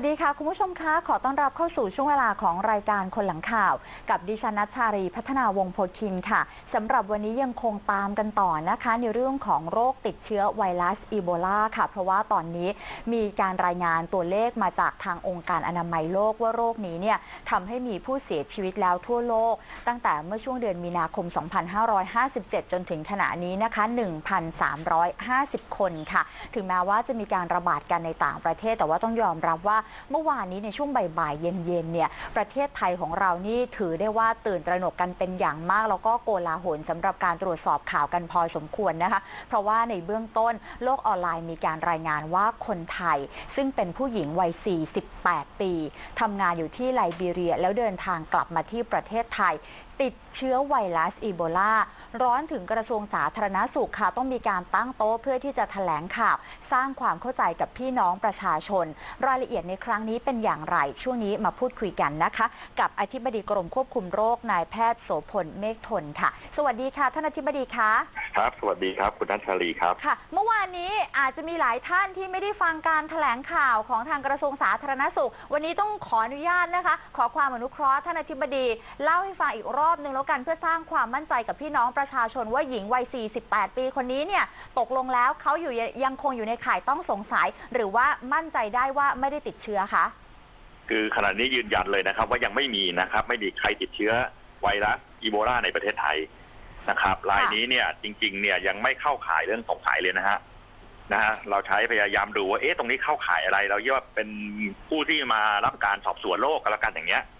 วัสดีค่ะ คุณผู้ชมคะขอต้อนรับเข้าสู่ช่วงเวลาของรายการคนหลังข่าว กับดิฉันนัชชารีพัฒนาวงศ์โพคินค่ะสำหรับวันนี้ยังคงตามกันต่อนะคะ ในเรื่องของโรคติดเชื้อไวรัสอีโบลาค่ะ เพราะว่าตอนนี้มีการรายงานตัวเลขมาจากทางองค์การอนามัยโลกว่าโรคนี้เนี่ยทำให้มีผู้เสียชีวิตแล้วทั่วโลก ตั้งแต่เมื่อช่วงเดือนมีนาคม 2557 จนถึงขณะนี้นะคะ 1,350 คนค่ะ ถึงแม้ว่าจะมีการระบาดกันในต่างประเทศ แต่ว่าต้องยอมรับว่าเมื่อวานนี้ในช่วงบ่ายๆเย็นๆเนี่ยประเทศไทยของเรานี่ถือได้ว่าตื่นตระหนกกันเป็นอย่างมาก แล้วก็โกลาหลสำหรับการตรวจสอบข่าวกันพอสมควรนะคะ เพราะว่าในเบื้องต้นโลกออนไลน์มีการรายงานว่าคนไทย ซึ่งเป็นผู้หญิงวัย 48 ปีทำงานอยู่ที่ไลบีเรีย แล้วเดินทางกลับมาที่ประเทศไทย ติดเชื้อไวรัสอีโบลา ร้อนถึงกระทรวงสาธารณสุขค่ะ ต้องมีการตั้งโต๊ะเพื่อที่จะแถลงข่าว สร้างความเข้าใจกับพี่น้องประชาชน รายละเอียดในครั้งนี้เป็นอย่างไร ช่วงนี้มาพูดคุยกันนะคะ กับอธิบดีกรมควบคุมโรคนายแพทย์โสพลเมฆทนค่ะ สวัสดีค่ะ ท่านอธิบดีคะครับ สวัสดีครับ คุณนัชชาลีครับค่ะ เมื่อวานนี้อาจจะมีหลายท่านที่ไม่ได้ฟังการแถลงข่าวของทางกระทรวงสาธารณสุข วันนี้ต้องขออนุญาตนะคะ ขอความอนุเคราะห์ท่านอธิบดีเล่าให้ฟังอีกรอบนึงแล้วกันเพื่อสร้างความมั่นใจกับพี่น้องประชาชนว่าหญิงวัย 48 ปีคนนี้เนี่ยตกลงแล้วเขาอยู่ยังคงอยู่ในข่ายต้องสงสัย หรือว่ามั่นใจได้ว่าไม่ได้ติดเชื้อคะคือขณะนี้ยืนยันเลยนะครับ ว่ายังไม่มีนะครับ ไม่มีใครติดเชื้อไวรัสอีโบลาในประเทศไทยนะครับรายนี้เนี่ยจริงๆเนี่ยยังไม่เข้าข่ายเรื่องสงสัยเลยนะฮะนะฮะเราใช้พยายามดูว่าเอ๊ะตรงนี้เข้าข่ายอะไร เราเรียกว่าเป็นผู้ที่มารับการสอบสวนโรคกันแล้วกันอย่างเงี้ยค่ะ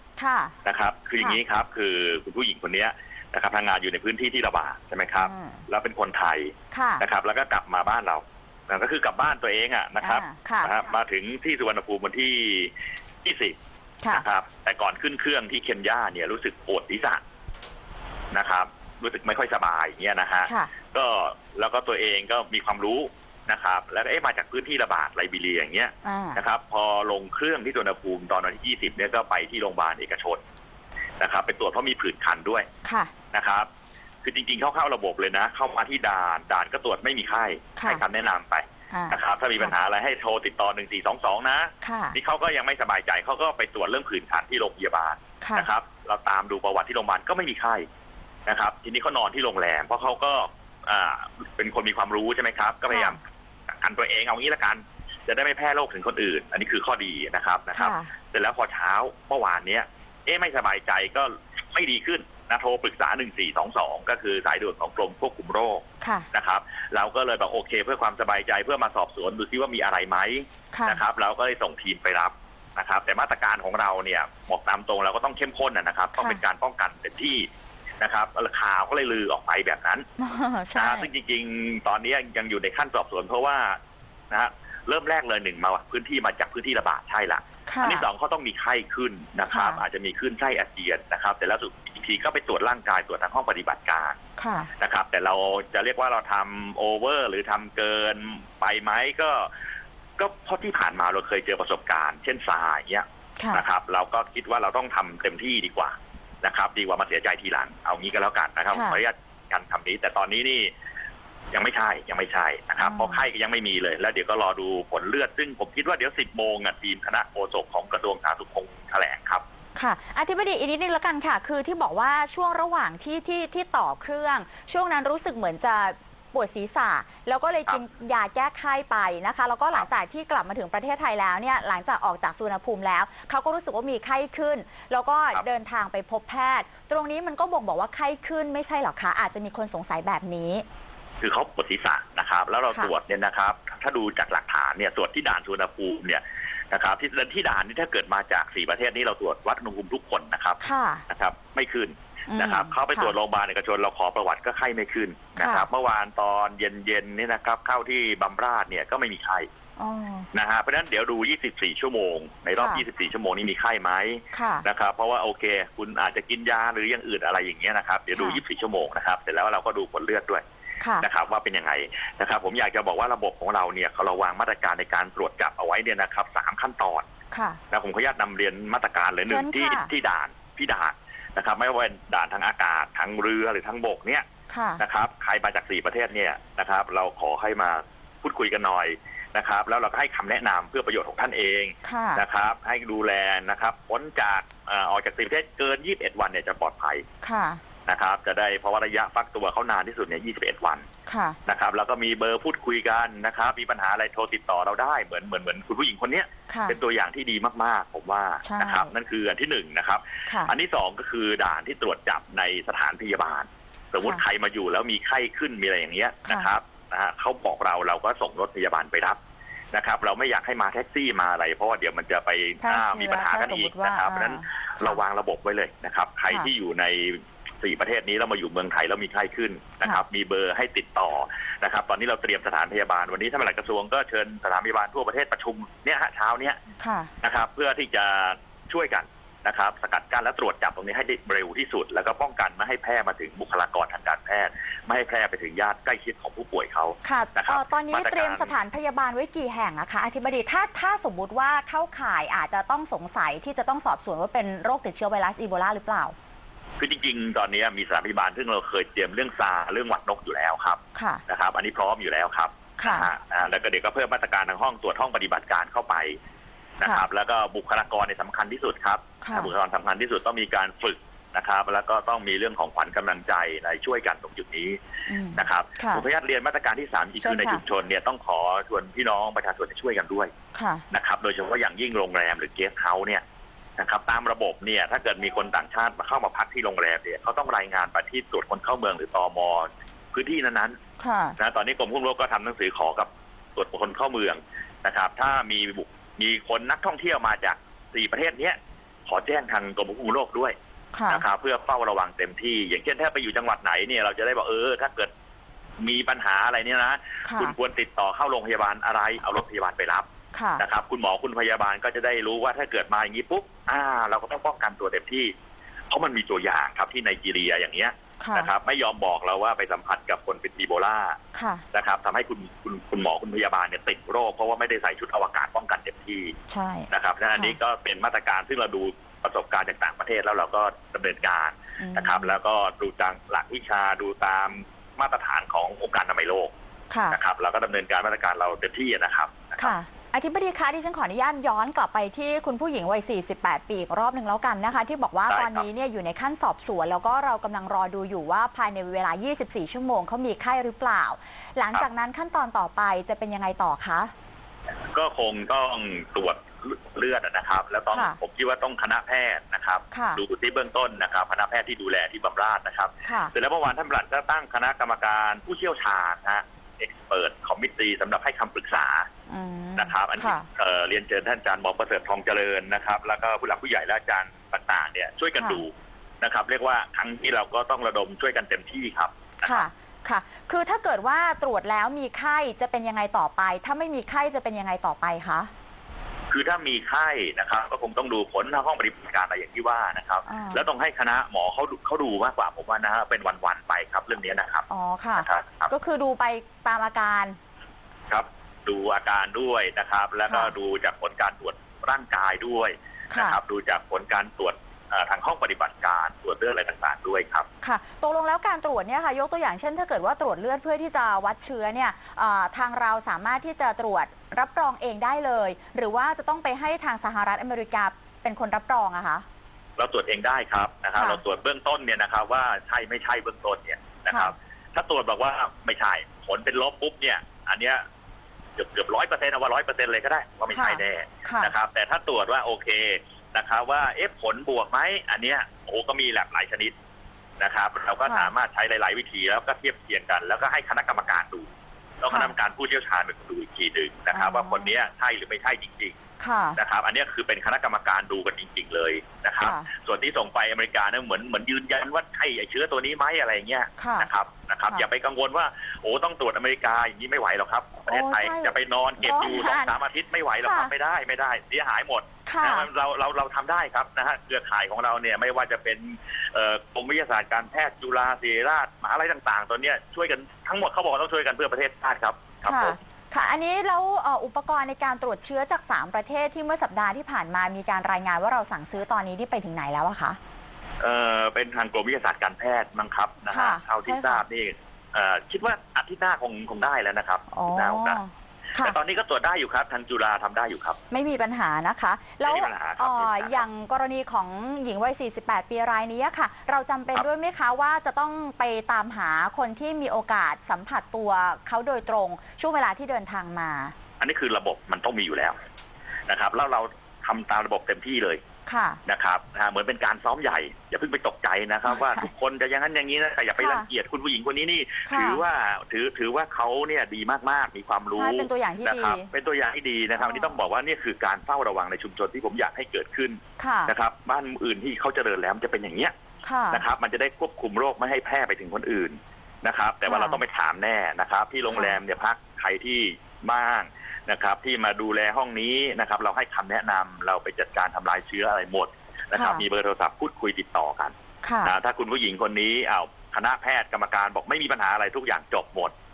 นะครับ คืออย่างนี้ครับ คือคุณผู้หญิงคนเนี้ยนะครับทำงานอยู่ในพื้นที่ที่ระบาดใช่ไหมครับอืมแล้วเป็นคนไทยค่ะนะครับ แล้วก็กลับมาบ้านเรานะก็คือกลับบ้านตัวเองอะนะครับอ่าค่ะนะครับ มาถึงที่สุวรรณภูมิวันที่ 20ค่ะนะครับ แต่ก่อนขึ้นเครื่องที่เคนยาเนี่ยรู้สึกปวดศีรษะนะครับ รู้สึกไม่ค่อยสบายอย่างเงี้ยนะฮะค่ะก็แล้วก็ตัวเองก็มีความรู้ นะครับ แล้วก็เอ๊ะมาจากพื้นที่ระบาดไลบีเรียอย่างเงี้ยอ่า นะครับ พอลงเครื่องที่สุวรรณภูมิตอนวันที่ 20 เนี่ยก็ไปที่โรงพยาบาลเอกชนนะครับ ไปตรวจเพราะมีผื่นคันด้วยค่ะ นะครับ คือจริงๆ เข้าเข้าระบบเลยนะ เข้ามาที่ด่าน ด่านก็ตรวจไม่มีไข้ค่ะ ให้คำแนะนำไปอ่านะครับ ถ้ามีปัญหาอะไรให้โทรติดต่อ 1422 นะ ค่ะนี่เขาก็ยังไม่สบายใจเขาก็ไปตรวจเรื่องผื่นคันที่โรงพยาบาล ค่ะนะครับ เราตามดูประวัติที่โรงพยาบาลก็ไม่มีไข้นะครับ ทีนี้เขานอนที่โรงแรมเพราะเขาก็อ่าเป็นคนมีความรู้ใช่ไหมครับ ก็พยายาม กักกันตัวเองเอางี้ละกัน จะได้ไม่แพร่โรคถึงคนอื่น อันนี้คือข้อดีนะครับนะครับค่ะเสร็จแล้วพอเช้าเมื่อวานเนี้ย เอ๊ะไม่สบายใจก็ไม่ดีขึ้นนะโทรปรึกษา 1422 ก็คือสายด่วนของกรมควบคุมโรคค่ะนะครับเราก็เลยบอกโอเค เพื่อความสบายใจเพื่อมาสอบสวนดูซิว่ามีอะไรไหมค่ะนะครับ เราก็เลยส่งทีมไปรับนะครับ แต่มาตรการของเราเนี่ยบอกตามตรงเราก็ต้องเข้มข้นนะนะครับ ต้องเป็นการป้องกันเต็มที่ นะครับข่าวก็เลยลือออกไปแบบนั้นใช่นะฮะซึ่งจริงๆ ตอนนี้ยังอยู่ในขั้นสอบสวนเพราะว่านะฮะเริ่มแรกเลยหนึ่งมาพื้นที่มาจากพื้นที่ระบาดใช่ละค่ะอันที่สองเขาต้องมีไข้ขึ้นนะครับค่ะอาจจะมีขึ้นไส้อาเจียนนะครับ แต่แล้วสุดอีกทีก็ไปตรวจร่างกายตรวจทางห้องปฏิบัติการค่ะนะครับ แต่เราจะเรียกว่าเราทำโอเวอร์ หรือทำเกินไปไหมก็ ก็เพราะที่ผ่านมาเราเคยเจอประสบการณ์ เช่นซาอย่างเงี้ยค่ะนะครับ เราก็คิดว่าเราต้องทำเต็มที่ดีกว่า นะครับ ดีกว่ามาเสียใจทีหลัง เอางี้ก็แล้วกันนะครับค่ะขออนุญาตการทำนี้ แต่ตอนนี้นี่ยังไม่ใช่ยังไม่ใช่นะครับอืมเพราะไข้ก็ยังไม่มีเลย แล้วเดี๋ยวก็รอดูผลเลือด ซึ่งผมคิดว่าเดี๋ยวสิบโมงอะทีมคณะโฆษกของกระทรวงสาธารณสุขคงแถลงครับค่ะอธิบดีอีกนิดนึงแล้วกันค่ะ คือที่บอกว่าช่วงระหว่างที่ที่ที่ต่อเครื่อง ช่วงนั้นรู้สึกเหมือนจะ ปวดศีรษะ แล้วก็เลยกินยาแก้ไข้ไปนะคะ แล้วก็หลังจากที่กลับมาถึงประเทศไทยแล้วเนี่ยหลังจากออกจากสุวรรณภูมิแล้ว เขาก็รู้สึกว่ามีไข้ขึ้น แล้วก็ครับ เดินทางไปพบแพทย์ ตรงนี้มันก็บ่งบอกว่าไข้ขึ้นไม่ใช่หรอคะอาจจะมีคนสงสัยแบบนี้ คือเขาปวดศีรษะนะครับ แล้วเราค่ะ ตรวจเนี่ยนะครับ ถ้าดูจากหลักฐานเนี่ยตรวจที่ด่านสุวรรณภูมิเนี่ยนะครับ ที่ที่ด่านนี่ถ้าเกิดมาจากสี่ประเทศนี้เราตรวจวัดอุณหภูมิทุกคนนะครับค่ะ นะครับ ไม่ขึ้นอืม นะครับเข้าไปตรวจค่ะโรงพยาบาลเอกชนเราขอประวัติก็ไข้ไม่ขึ้นนะครับค่ะเมื่อวานตอนเย็นๆเนี่ยนะครับ เข้าที่บำราศเนี่ยก็ไม่มีไข้อ๋อนะฮะเพราะฉะนั้นเดี๋ยวดู 24 ชั่วโมง ในรอบค่ะ24 ชั่วโมงนี้มีไข้ไหมค่ะนะครับ เพราะว่าโอเค คุณอาจจะกินยาหรืออย่างอื่นอะไรอย่างเงี้ยนะครับ เดี๋ยวดูค่ะ24 ชั่วโมงนะครับ เสร็จแล้วเราก็ดูผลเลือดด้วยค่ะนะครับว่าเป็นยังไงนะครับ ผมอยากจะบอกว่าระบบของเราเนี่ยเราวางมาตรการในการตรวจจับเอาไว้เนี่ยนะครับสามขั้นตอนค่ะนะผมขออนุญาตนำเรียนมาตรการเลยหนึ่งเชิที่ญค่ะที่ด่านที่ด่าน นะครับ ไม่ว่าเป็นด่านทางอากาศทางเรือหรือทางบกเนี่ยค่ะนะครับ ใครมาจากสี่ประเทศเนี่ยนะครับ เราขอให้มาพูดคุยกันหน่อยนะครับ แล้วเราก็ให้คำแนะนำเพื่อประโยชน์ของท่านเองค่ะนะครับ ให้ดูแลนะครับพ้นจากเอ่อออกจากสี่ประเทศเกิน 21 วันเนี่ยจะปลอดภัย ค่ะ นะครับ จะได้เพราะว่าระยะฟักตัวเขานานที่สุดเนี่ย21 วันค่ะนะครับ แล้วก็มีเบอร์พูดคุยกันนะครับ มีปัญหาอะไรโทรติดต่อเราได้เหมือนเหมือนเหมือนคุณผู้หญิงคนเนี้ยค่ะเป็นตัวอย่างที่ดีมากๆผมว่าใช่นะครับ นั่นคืออันที่หนึ่งนะครับค่ะอันที่สองก็คือด่านที่ตรวจจับในสถานพยาบาล สมมติค่ะใครมาอยู่แล้วมีไข้ขึ้นมีอะไรอย่างเงี้ยค่ะนะครับนะฮะเขาบอกเราเราก็ส่งรถพยาบาลไปรับนะครับ เราไม่อยากให้มาแท็กซี่มาอะไร เพราะว่าเดี๋ยวมันจะไปแพร่อ่าเชื้อมีปัญหากันถ้าสมอีมุกติว่านะครับเพราะฉะนั้นอ่าเราวางระบบไว้เลยนะครับ ใครค่ะที่อยู่ใน สี่ประเทศนี้แล้วมาอยู่เมืองไทยแล้วมีไข้ขึ้นนะครับ มีเบอร์ให้ติดต่อนะครับ ตอนนี้เราเตรียมสถานพยาบาลวันนี้ท่านปลัดกระทรวงก็เชิญสถานพยาบาลทั่วประเทศประชุมเนี่ยฮะเช้าเนี้ยค่ะนะครับ เพื่อที่จะช่วยกันนะครับสกัดกั้นและตรวจจับตรงนี้ให้ได้เร็วที่สุด แล้วก็ป้องกันไม่ให้แพร่มาถึงบุคลากรทางการแพทย์ ไม่ให้แพร่ไปถึงญาติใกล้ชิดของผู้ป่วยเขาค่ะนะครับเอ่อตอนนี้มาตรการเตรียมสถานพยาบาลไว้กี่แห่งนะคะอธิบดีถ้าถ้าสมมุติว่าเข้าข่ายอาจจะต้องสงสัยที่จะต้องสอบสวนว่าเป็นโรคติดเชื้อไวรัสอีโบลาหรือเปล่า คือจริงๆ ตอนนี้มีสถานพยาบาลซึ่งเราเคยเตรียมเรื่องซาเรื่องหวัดนกอยู่แล้วครับค่ะนะครับ อันนี้พร้อมอยู่แล้วครับค่ะนะฮะอ่าแล้วก็เดี๋ยวก็เพิ่มมาตรการทางห้องตรวจห้องปฏิบัติการเข้าไปนะครับ แล้วก็บุคลากรในยสำคัญที่สุดครับค่ะบุคลากรสำคัญที่สุดต้องมีการฝึกนะครับ แล้วก็ต้องมีเรื่องของขวัญกำลังใจในช่วยกันตรงจุดนี้อืมนะครับค่ะผมขออนุญาตเรียนมาตรการที่สามอีกคือเชิญในค่ะชุมชนเนี่ยต้องขอชวนพี่น้องประชาชนช่วยกันด้วยค่ะนะครับ โดยเฉพาะอย่างยิ่งโรงแรมหรือเกสต์เฮาส์เนี่ย นะครับตามระบบเนี่ยถ้าเกิดมีคนต่างชาติมาเข้ามาพักที่โรงแรมเนี่ยเขาต้องรายงานไปที่ตรวจคนเข้าเมืองหรือตมพื้นที่นั้นๆค่ะนะตอนนี้กรมควบคุมโรคก็ทำหนังสือขอกับตรวจคนเข้าเมืองนะครับ ถ้ามีบุมีคนนักท่องเที่ยวมาจากสี่ประเทศเนี้ยขอแจ้งทางกรมควบคุมโรคด้วย ค่ะ นะครับเพื่อเฝ้าระวังเต็มที่ อย่างเช่นถ้าไปอยู่จังหวัดไหนเนี่ยเราจะได้บอกเออ ถ้าเกิดมีปัญหาอะไรเนี่ยนะค่ะ คุณควรติดต่อเข้าโรงพยาบาลอะไรเอารถพยาบาลไปรับค่ะ นะครับคุณหมอคุณพยาบาลก็จะได้รู้ว่าถ้าเกิดมาอย่างนี้ปุ๊บอ่า เราก็ต้องป้องกันตัวเต็มที่ เพราะมันมีตัวอย่างครับที่ไนจีเรียอย่างเงี้ยค่ะนะครับไม่ยอมบอกเราว่าไปสัมผัสกับคนเป็นอีโบลาค่ะนะครับทำให้คุณคุณคุณหมอคุณพยาบาลเนี่ยติดโรคเพราะว่าไม่ได้ใส่ชุดอวกาศป้องกันเต็มที่ใช่นะครับและอันนี้ก็เป็นมาตรการซึ่งเราดูประสบการณ์จากต่างประเทศแล้วเราก็ดำเนินการอืมนะครับ แล้วก็ดูตามหลักวิชาดูตามมาตรฐานขององค์การอนามัยโลกค่ะนะครับ แล้วก็ดำเนินการมาตรการเราเต็มที่นะครับนะครับค่ะ อธิบดีคะดิฉันขออนุญาตย้อนกลับไปที่คุณผู้หญิงวัย 48 ปีอีกรอบหนึ่งแล้วกันนะคะ ที่บอกว่าได้ครับตอนนี้เนี่ยอยู่ในขั้นสอบสวน แล้วก็เรากำลังรอดูอยู่ว่าภายในเวลา 24 ชั่วโมงเขามีไข้หรือเปล่า หลังจากนั้นขั้นตอนต่อไปจะเป็นยังไงต่อคะ ก็คงต้องตรวจเลือดนะครับ แล้วต้องค่ะผมคิดว่าต้องคณะแพทย์นะครับค่ะดูที่เบื้องต้นนะครับ คณะแพทย์ที่ดูแลที่บำราศนะครับค่ะเสร็จแล้วเมื่อวานท่านปลัดก็ตั้งคณะกรรมการผู้เชี่ยวชาญนะฮะ เอ็กซ์เปิดคอมมิตี้สำหรับให้คำปรึกษาอืมนะครับ อันนี้ค่ะเอ่อเรียนเชิญท่านอาจารย์หมอประเสริฐทองเจริญนะครับ แล้วก็ผู้หลักผู้ใหญ่และอาจารย์ต่างๆเนี่ยช่วยกันค่ะดูนะครับ เรียกว่าครั้งที่เราก็ต้องระดมช่วยกันเต็มที่ครับนะคค่ะรับค่ะ คือถ้าเกิดว่าตรวจแล้วมีไข้จะเป็นยังไงต่อไป ถ้าไม่มีไข้จะเป็นยังไงต่อไปคะ คือถ้ามีไข้นะครับ ก็คงต้องดูผลทางห้องปฏิบัติการอะไรอย่างที่ว่านะครับ อ่า แล้วต้องให้คณะหมอเขาดูเขาดูมากกว่าผมว่านะฮะเป็นวันๆไปครับเรื่องนี้นะครับอ๋อค่ะ นะครับครับก็คือดูไปตามอาการ ครับ ดูอาการด้วยนะครับ แล้วก็ค่ะ ดูจากผลการตรวจร่างกายด้วยนะค่ะครับ ดูจากผลการตรวจเอ่อ ทางห้องปฏิบัติการตรวจเลือดอะไรต่างๆด้วยครับ ค่ะตกลงแล้วการตรวจเนี่ยค่ะยกตัวอย่างเช่น ถ้าเกิดว่าตรวจเลือดเพื่อที่จะวัดเชื้อเนี่ยเอ่อทางเราสามารถที่จะตรวจรับรองเองได้เลย หรือว่าจะต้องไปให้ทางสหรัฐอเมริกาเป็นคนรับรองอะคะ เราตรวจเองได้ครับนะครับ ค่ะ เราตรวจเบื้องต้นเนี่ยนะครับ ว่าใช่ไม่ใช่เบื้องต้นเนี่ยนะครับ ถ้าตรวจบอกว่าไม่ใช่ผลเป็นลบปุ๊บเนี่ย อันเนี้ยเกือบเกือบร้อยเปอร์เซ็นต์เอาว่าร้อยเปอร์เซ็นต์เลยก็ได้ว่าไม่ใช่แน่ค่ะ นะครับ แต่ถ้าตรวจว่าโอเค นะครับว่าเอ๊ะผลบวกไหมอันเนี้ยโอ้ก็มีหลากหลายชนิดนะครับเราก็ค่ะสามารถใช้หลาย ๆ วิธีแล้วก็เทียบเคียงกัน แล้วก็ให้คณะกรรมการดูแล้วคณะกรรมการผู้เชี่ยวชาญเป็นคนดูอีกทีหนึ่งนะครับอ๋อว่าคนเนี้ยใช่หรือไม่ใช่จริงค่ะๆนะครับ อันเนี้ยคือเป็นคณะกรรมการดูกันจริง ๆ เลยนะครับค่ะส่วนที่ส่งไปอเมริกาเนี่ยเหมือนเหมือนยืนยันว่าใช่ไอ้เชื้อตัวนี้ไหมอะไรอย่างเงี้ยค่ะนะครับนะครับค่ะอย่าไปกังวลว่าโอ้ต้องตรวจอเมริกาอย่างนี้ไม่ไหวหรอกครับประเทศไทยโอ้ใช่จะไปนอนเก็บอยู่รสอองนานสามอาทิตย์ไม่ไหวหรอกครับค่ะไม่ได้ไม่ได้เสียหายหมดค่ะนะ เราเราเราทำได้ครับนะฮะเครือข่ายของเราเนี่ยไม่ว่าจะเป็นเอ่อกรมวิทยาศาสตร์การแพทย์จุฬาศิริราชมหาลัยต่างๆตัวเนี้ยช่วยกันทั้งหมดเขาบอกว่าต้องช่วยกันเพื่อประเทศชาติครับครับผค่ะมค่ะ อันนี้แล้วเอ่ออุปกรณ์ในการตรวจเชื้อจาก 3 ประเทศที่เมื่อสัปดาห์ที่ผ่านมามีการรายงานว่าเราสั่งซื้อตอนนี้ที่ไปถึงไหนแล้วอะคะเอ่อเป็นทางกรมวิทยาศาสตร์การแพทย์มั้งครับนะฮะค่ะเท่าที่ใช่ค่ะทราบนี่เอ่อคิดว่าอาทิตย์หน้าคงคงได้แล้วนะครับอ๋ออาทิตย์หน้าคงได้ค่ะ แต่ตอนนี้ก็ตรวจได้อยู่ครับทางจุฬาทำได้อยู่ครับ ไม่มีปัญหานะคะ แล้วไม่มีปัญหาครับเอ่อไม่มีปัญหาครับอย่างกรณีของหญิงวัย 48 ปีรายนี้ค่ะ เราจำเป็นครับด้วยไหมคะว่าจะต้องไปตามหาคนที่มีโอกาสสัมผัสตัวเขาโดยตรง ช่วงเวลาที่เดินทางมา อันนี้คือระบบมันต้องมีอยู่แล้วนะครับ แล้วเราทำตามระบบเต็มที่เลยค่ะ นะครับนะฮะเหมือนเป็นการซ้อมใหญ่อย่าเพิ่งไปตกใจนะครับ ว่าค่ะทุกคนจะอย่างนั้นอย่างนี้นะแต่อย่าไปค่ะรังเกียจคุณผู้หญิงคนนี้นี่ค่ะถือว่าถือถือว่าเขาเนี่ยดีมากๆมีความรู้ใช่เป็นตัวอย่างที่นะดีครับเป็นตัวอย่างที่ดีนะครับอ๋ออัอันนี้ต้องบอกว่านี่คือการเฝ้าระวังในชุมชนที่ผมอยากให้เกิดขึ้นค่ะนะครับบ้านอื่นที่เขาเจริญแล้วมันจะเป็นอย่างเนี้ยค่ะนะครับ มันจะได้ควบคุมโรคไม่ให้แพร่ไปถึงคนอื่นนะครับ แต่ว่าค่ะเราต้องไปถามแน่นะครับ ที่โรงแรมเนี่ยพักใครที่ บ้างนะครับ ที่มาดูแลห้องนี้นะครับ เราให้คำแนะนำเราไปจัดการทำลายเชื้ออะไรหมดนะครับ มีเบอร์โทรศัพท์พูดคุยติดต่อกันค่ะนะถ้าคุณผู้หญิงคนนี้อ้าวคณะแพทย์กรรมการบอกไม่มีปัญหาอะไรทุกอย่างจบหมดค่ะ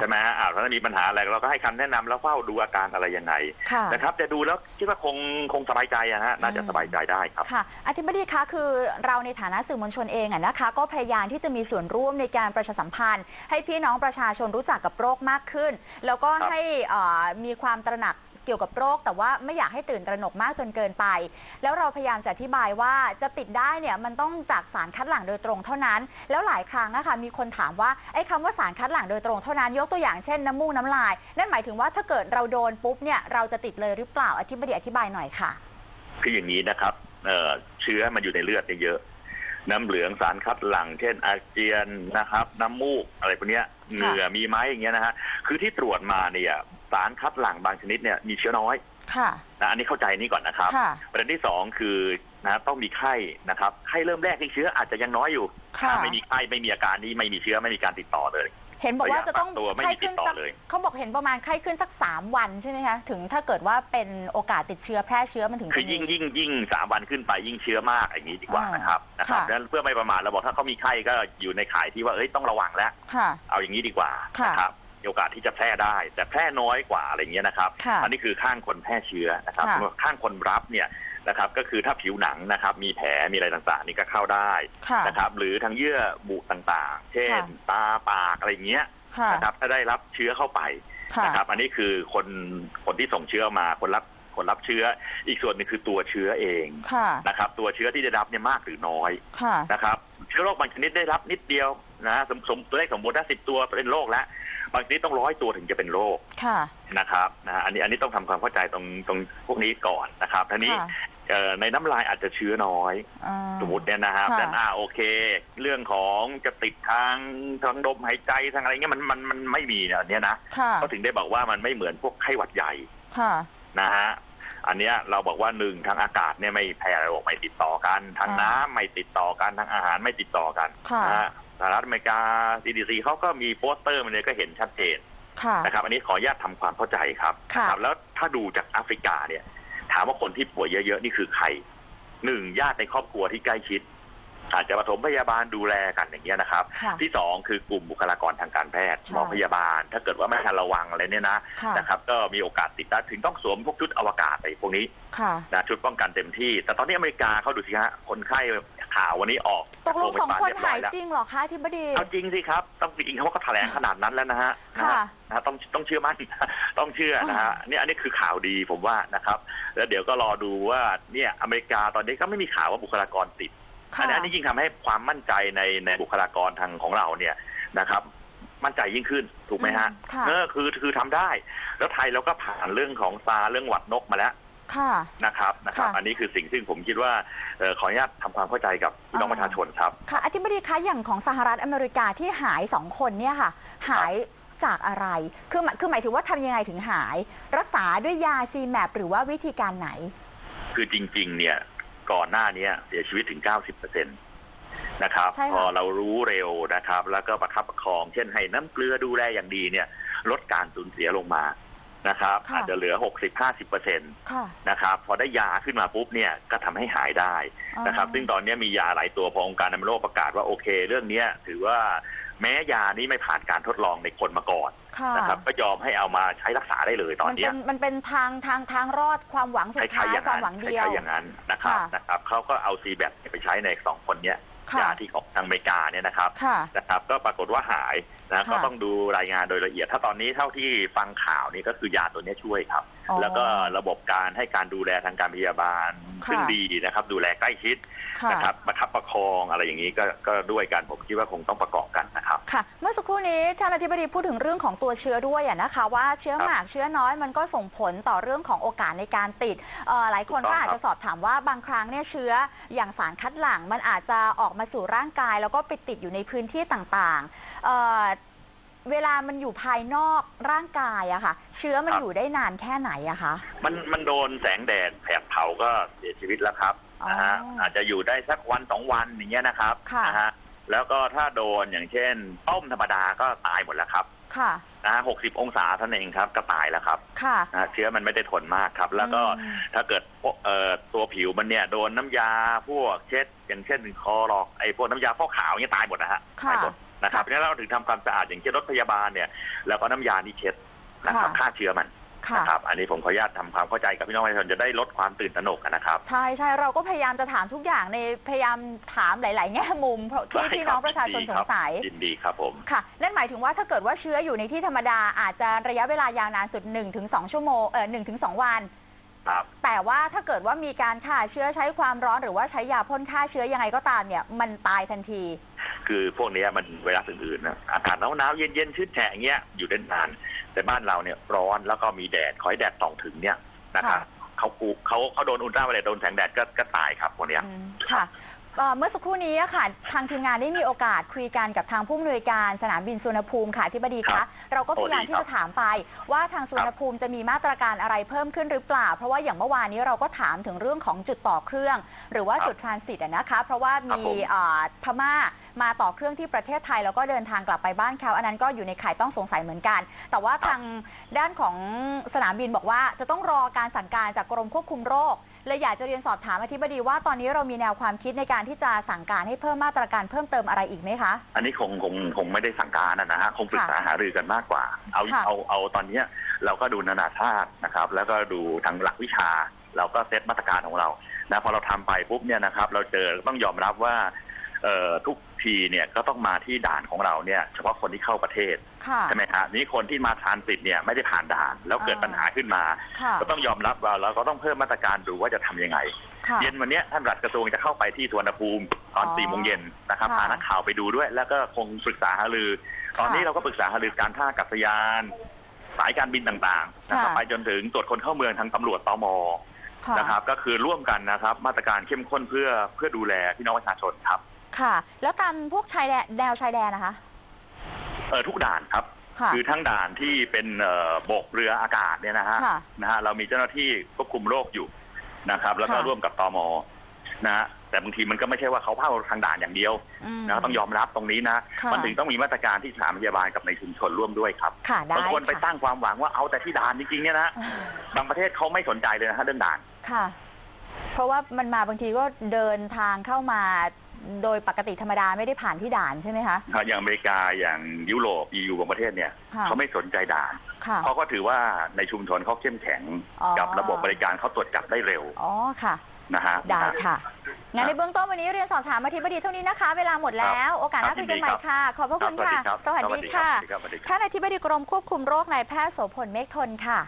ใช่ไหมฮะอ้าวถ้ามีปัญหาอะไรเราก็ให้คำแนะนำแล้วเฝ้าดูอาการอะไรยังไงค่ะนะครับแต่ดูแล้วคิดว่าคงคงสบายใจอะฮะน่าจะอืมสบายใจได้ครับค่ะอธิบดีคะคือเราในฐานะสื่อมวลชนเองอะนะคะ ก็พยายามที่จะมีส่วนร่วมในการประชาสัมพันธ์ ให้พี่น้องประชาชนรู้จักกับโรคมากขึ้น แล้วก็ครับให้เอ่อมีความตระหนัก เกี่ยวกับโรค แต่ว่าไม่อยากให้ตื่นตระหนกมากจนเกินไป แล้วเราพยายามจะอธิบายว่าจะติดได้เนี่ยมันต้องจากสารคัดหลั่งโดยตรงเท่านั้น แล้วหลายครั้งอะคะมีคนถามว่าไอ้คำว่าสารคัดหลั่งโดยตรงเท่านั้นยกตัวอย่างเช่นน้ำมูกน้ำลาย นั่นหมายถึงว่าถ้าเกิดเราโดนปุ๊บเนี่ยเราจะติดเลยหรือเปล่าอธิบดีอธิบายหน่อยค่ะ คืออย่างนี้นะครับเอ่อเชื้อมันอยู่ในเลือดเยอะน้ำเหลืองสารคัดหลั่งเช่น อาเจียนนะครับ น้ำมูกอะไรพวกนี้ยเหงื่อมีไหมอย่างเงี้ยนะฮะคือที่ตรวจมาเนี่ย สารคัดหลั่งบางชนิดเนี่ยมีเชื้อน้อยค่ะนะอันนี้เข้าใจนี้ก่อนนะครับค่ะประเด็นที่สองคือนะต้องมีไข้นะครับไข้เริ่มแรกที่เชื้ออาจจะยังน้อยอยู่ค่ะถ้าไม่มีไข้ไม่มีอาการนี้ไม่มีเชื้อไม่มีการติดต่อเลย เห็นบอกว่าจะต้องระยะฟักตัวไม่มีไข้ขึ้นติดต่อสักเลยเขาบอกเห็นประมาณไข้ขึ้นสักสามวันใช่ไหมคะถึงถ้าเกิดว่าเป็นโอกาสติดเชื้อแพร่เชื้อมันถึงคือจะมียิ่งยิ่งยิ่งสามวันขึ้นไปยิ่งเชื้อมากอย่างนี้ดีกว่าอ่านนะครับนะครับค่ะดังนั้นเพื่อไม่ประมาทเราบอกถ้าเขามีไข้ก็อยู่ในข่ายที่ว่าเอ้ยต้องระวังแล้วค่ะเอาอย่างนี้ดีกว่าค่ะนะครับ มีโอกาสที่จะแพร่ได้ แต่แพร่น้อยกว่าอะไรเงี้ยนะครับ ค่ะอันนี้คือข้างคนแพร่เชื้อนะครับค่ะ ข้างคนรับเนี่ยนะครับ ก็คือถ้าผิวหนังนะครับ มีแผลมีอะไรต่างๆ นี่ก็เข้าได้ค่ะ นะครับ หรือทางเยื่อบุต่างๆ เช่น ค่ะ ตาปากอะไรเงี้ยค่ะนะครับถ้าได้รับเชื้อเข้าไปค่ะ นะครับ อันนี้คือคนคนที่ส่งเชื้อมาคนรับ คนรับเชื้อ อีกส่วนหนึงคือตัวเชื้อเองค่ะนะครับ ตัวเชื้อที่ได้รับเนี่ยมากหรือน้อยค่ะนะครับเชื้อโรคบางชนิดได้รับนิดเดียวนะสมสมตัวเลขสมมติถ้าสิบตัวเป็นโรคแล้วบางชนิดต้องร้อยตัวถึงจะเป็นโรคค่ะนะครับนะฮะอันนี้อันนี้ต้องทำความเข้าใจตรงตรงพวกนี้ก่อนนะครับทีนี้ค่ะเอ่อในน้ำลายอาจจะเชื้อน้อยอ่าสมมติเนี่ยนะครับค่ะดังนั้นอ่าโอเค เรื่องของจะติดทางทางดมหายใจทางอะไรเงี้ยมันมันมันไม่มีเนี่ยอันเนี้ยนะค่ะเขาถึงได้บอกว่ามันไม่เหมือนพวกไข้หวัดใหญ่ค่ะนะฮะ อันเนี้ยเราบอกว่าหนึ่งทางอากาศเนี่ยไม่แพร่ระบบไม่ติดต่อกันทางอ่าน้ำไม่ติดต่อกันทางอาหารไม่ติดต่อกันค่ะนะฮะสหรัฐอเมริกา CDC เขาก็มีโปสเตอร์มันเลยก็เห็นชัดเจนค่ะนะครับ อันนี้ขออนุญาตทำความเข้าใจครับค่ะนะครับ แล้วถ้าดูจากแอฟริกาเนี่ย ถามว่าคนที่ป่วยเยอะๆ นี่คือใครหนึ่งญาติในครอบครัวที่ใกล้ชิด อาจจะปฐมพยาบาลดูแลกันอย่างเงี้ยนะครับ ค่ะที่สองคือกลุ่มบุคลากรทางการแพทย์ใช่หมอพยาบาล ถ้าเกิดว่าไม่ทันระวังอะไรเนี่ยนะค่ะ นะครับก็มีโอกาสติดได้ถึงต้องสวมพวกชุดอวกาศไปพวกนี้ค่ะนะชุดป้องกันเต็มที่ แต่ตอนนี้อเมริกาเขาดูสิฮะคนไข้ข่าววันนี้ออกตกลงสองคนเรียบร้หาอยยแล้วจริงเหรอคะที่บดี เอาจริงสิครับต้องจริงเขาก็แถลงขนาดนั้นแล้วนะฮะนะค่ะฮะนะฮะต้องต้องเชื่อมั่น ต้องเชื่อนะฮะนี่อันนี้คือข่าวดีผมว่านะครับ แล้วเดี๋ยวก็รอดูว่าเนี่ยอเมริกาตอนนี้ก็ไม่มีข่าวว่าบุคลากรติด อัค่ะนนี้อันนี้ยิ่งทำให้ความมั่นใจในในบุคลากรทางของเราเนี่ยนะครับ มั่นใจยิ่งขึ้นถูกไหมฮะค่ะเออคือคือทำได้ แล้วไทยเราก็ผ่านเรื่องของซาร์เรื่องหวัดนกมาแล้วค่ะนะครับนะครับค่ะอันนี้คือสิ่งซึ่งผมคิดว่าเอ่อขออนุญาตทำความเข้าใจกับพี่น้องอ่าประชาชนครับค่ะอธิบดีคะอย่างของสหรัฐอเมริกาที่หายสองคนเนี่ยค่ะ หายจากอะไร คือหมายคือหมายถึงว่าทำยังไงถึงหาย รักษาด้วยยาซีแมปหรือว่าวิธีการไหน คือจริง ๆ เนี่ย ก่อนหน้านี้เสียชีวิตถึง 90เปอร์เซ็นตนะครับ ใช่ค่ะ พอเรารู้เร็วนะครับ แล้วก็ประคับประคอง เช่นให้น้ำเกลือดูแลอย่างดีเนี่ย ลดการสูญเสียลงมานะครับ ค่ะ อาจจะเหลือ 60-50เปอร์เซ็นตค่ะนะครับพอได้ยาขึ้นมาปุ๊บเนี่ยก็ทำให้หายได้ นะครับซึ่งตอนนี้มียาหลายตัวพอองค์การอนามัยโลกประกาศว่าโอเค เรื่องเนี้ยถือว่า แม้ยานี้ไม่ผ่านการทดลองในคนมาก่อนค่ะนะครับก็ยอมให้เอามาใช้รักษาได้เลยตอนมันเนี้เป็ยนมันเป็นทางทางทางรอดความหวังสุคดท้าล้ายๆอย่างความนั้นหวังคเดียวล้ายๆอย่างนั้นนะครับค่ะนะครับเขาก็เอาซีแบเนี่ยไปใช้ในสองคนเนี้ยค่ะยาที่ของทางอเมริกาเนี่ยนะครับค่ะนะครับ ก็ปรากฏว่าหาย นะค่ะก็ต้องดูรายงานโดยละเอียด ถ้าตอนนี้เท่าที่ฟังข่าวนี่ก็คือยาตัวนี้ช่วยครับอ๋อแล้วก็ระบบการให้การดูแลทางการพยาบาลค่ะซึ่งดีนะครับ ดูแลใกล้ชิดค่ะนะครับประคับประคองอะไรอย่างนี้ก็ก็ด้วยกันผมคิดว่าคงต้องประกอบกันนะครับค่ะ เมื่อสักครู่นี้ท่านอธิบดีพูดถึงเรื่องของตัวเชื้อด้วยอะนะคะ ว่าเชื้อครับหมากเชื้อน้อยมันก็ส่งผลต่อเรื่องของโอกาสในการติดเอ่อหลายคนถูกต้ก็องอาจครับจะสอบถามว่าบางครั้งเนี่ยเชื้ออย่างสารคัดหลั่งมันอาจจะออกมาสู่ร่างกาย แล้วก็ไปติดอยู่ในพื้นที่ต่างๆ เอ่อเวลามันอยู่ภายนอกร่างกายอะค่ะ เชื้อมันอยู่ได้นานแค่ไหนอะคะ มันมันโดนแสงแดดแผดเผาก็เสียชีวิตแล้วครับอ๋อนะฮะอาจจะอยู่ได้สักวันสองวันอย่างเงี้ยนะครับค่ะ นะฮะแล้วก็ถ้าโดนอย่างเช่น ต้มธรรมดาก็ตายหมดแล้วครับค่ะ นะฮะหกสิบองศาเท่านั้นเองครับก็ตายแล้วครับค่ะ นะฮะเชื้อมันไม่ได้ทนมากครับ แล้วก็อืม ถ้าเกิดพวกเอ่อตัวผิวมันเนี่ยโดนน้ำยาพวกเช็ด อย่างเช่นคอหลอกไอ้พวกน้ำยาฟอกขาวเนี่ยตายหมดนะฮะค่ะ ตายหมด นะครับค่ะเพราะฉะนั้นเราถึงทำความสะอาดอย่างเช่นรถพยาบาลเนี่ยแล้วก็น้ำยานี่เช็ดนะครับค่ะฆ่าเชื้อมันค่ะนะครับอันนี้ผมขออนุญาตทำความเข้าใจกับพี่น้องประชาชนจะได้ลดความตื่นตระหนกนะครับใช่ใช่เราก็พยายามจะถามทุกอย่างในพยายามถามหลาย ๆ แง่มุมเพราะที่ได้พี่ครัน้บองประชาชนยินสดีงครับสัยยินดีครับผมค่ะนั่นหมายถึงว่าถ้าเกิดว่าเชื้ออยู่ในที่ธรรมดาอาจจะระยะเวลายาวนานสุด1-2ถึงชั่วโมงเออหนึ่งถึงสองวันครับแต่ว่าถ้าเกิดว่ามีการฆ่าเชื้อใช้ความร้อนหรือว่าใช้ยาพ่นฆ่าเชื้อยังไงก็ตามเนี่ยมันตายทันที คือพวกเนี้ยมันไวรัสอื่นๆนะอากาศหนาวๆเย็นๆชื้นแฉะอย่างเงี้ยอยู่ได้นาน แต่บ้านเราเนี่ยร้อนแล้วก็มีแดดขอให้แดดส่องถึงเนี่ยนะครับค่ะเขากูเขาเขาโดนอุลตราไวโอเลตโดนแสงแดดก็ก็ตายครับพวกเนี้ยอืมค่ะเอ่อเมื่อสักครู่นี้อะค่ะ ทางทีมงานได้มีโอกาสคุยกันกับทางผู้อำนวยการสนามบินสุวรรณภูมิค่ะที่บดีครัคะบเราก็พยายามโอ้ดีที่จะถามไป ว่าทางสุวรรณภูมิจะมีมาตรการอะไรเพิ่มขึ้นหรือเปล่า เพราะว่าอย่างเมื่อวานนี้เราก็ถามถึงเรื่องของจุดต่อเครื่อง หรือว่าครับจุดทรานสิตอะนะคะ เพราะว่าครับมีผมเอ่อพม่า มาต่อเครื่องที่ประเทศไทย แล้วก็เดินทางกลับไปบ้านเขาอันนั้นก็อยู่ในข่ายต้องสงสัยเหมือนกัน แต่ว่าทางด้านของสนามบินบอกว่า จะต้องรอการสั่งการจากกรมควบคุมโรคเลยอยากจะเรียนสอบถามอธิบดีว่าตอนนี้เรามีแนวความคิดในการที่จะสั่งการให้เพิ่มมาตรการเพิ่มเติมอะไรอีกไหมคะ อันนี้คงคงคงไม่ได้สั่งการนะนะฮะคงปรึกษาหารือกันมากกว่า เอาค่ะเอาเอาตอนเนี้ยเราก็ดูนานาชาตินะครับ แล้วก็ดูทางหลักวิชา เราก็เซตมาตรการของเรานะพอเราทำไปปุ๊บเนี่ยนะครับ เราเจอต้องยอมรับว่าเอ่อทุก ทีเนี่ยก็ต้องมาที่ด่านของเราเนี่ยเฉพาะคนที่เข้าประเทศค่ะ ใช่ไหมครับนี่คนที่มาทรานสิตเนี่ยไม่ได้ผ่านด่าน แล้วเกิดอ่า ปัญหาขึ้นมา ค่ะ ก็ต้องยอมรับว่าเราก็ต้องเพิ่มมาตรการดูว่าจะทำยังไง ค่ะ เย็นวันเนี้ยท่านรัฐกระทรวงจะเข้าไปที่สวนภูมิตอนอ๋อสี่โมงเย็นนะครับค่ะพานักข่าวไปดูด้วย แล้วก็คงปรึกษาหารือ ตอนนี้ค่ะเราก็ปรึกษาหารือการท่าอากาศยาน สายการบินต่างๆนะครับค่ะ ไปจนถึงตรวจคนเข้าเมืองทางตำรวจตมค่ะนะครับ ก็คือร่วมกันนะครับ มาตรการเข้มข้นเพื่อเพื่อดูแลพี่น้องประชาชนครับ ค่ะ แล้วตามพวกชายแดนแนวชายแดนนะคะ เออทุกด่านครับ ค่ะ คือทั้งด่านที่เป็นเอ่อบกเรืออากาศเนี่ยนะฮะค่ะนะฮะเรามีเจ้าหน้าที่ควบคุมโรคอยู่นะครับ แล้วก็ค่ะ ร่วมกับตมนะฮะแต่บางทีมันก็ไม่ใช่ว่าเขาเฝ้าทางด่านอย่างเดียวมนะต้องยอมรับตรงนี้นะค่ะ มันถึงต้องมีมาตรการที่สถานพยาบาลกับในชุมชนร่วมด้วยครับค่ะได้บางคนไปค่ะตั้งความหวังว่าเอาแต่ที่ด่านจริงๆเนี่ยนะบางประเทศเขาไม่สนใจเลยนะฮะเรื่องด่าน ค่ะ เพราะว่ามันมาบางทีก็เดินทางเข้ามา โดยปกติธรรมดาไม่ได้ผ่านที่ด่านใช่ไหมคะอย่างอเมริกาอย่างยุโรป EU บางประเทศเนี่ยค่ะ เขาไม่สนใจด่านค่ะเพราะก็ถือว่าในชุมชนเขาเข้มแข็งอ๋อ กับระบบบริการเขาตรวจจับได้เร็วอ๋อค่ะ นะฮะ ได้นะฮะค่ะ งั้นครับในเบื้องต้นวันนี้เรียนสอบถามอธิบดีเท่านี้นะคะ เวลาหมดแล้ว โอกาสหน้าครับคุยกันใหม่ยินดีครับค่ะ ขอบพระคุณรับค่ะ สวัสดีครับสวัสดีค่ะสวัสดีครับสวัสดีครับท่านอธิบดีกรมควบคุมโรคนายแพทย์โสพลเมฆทนค่ะ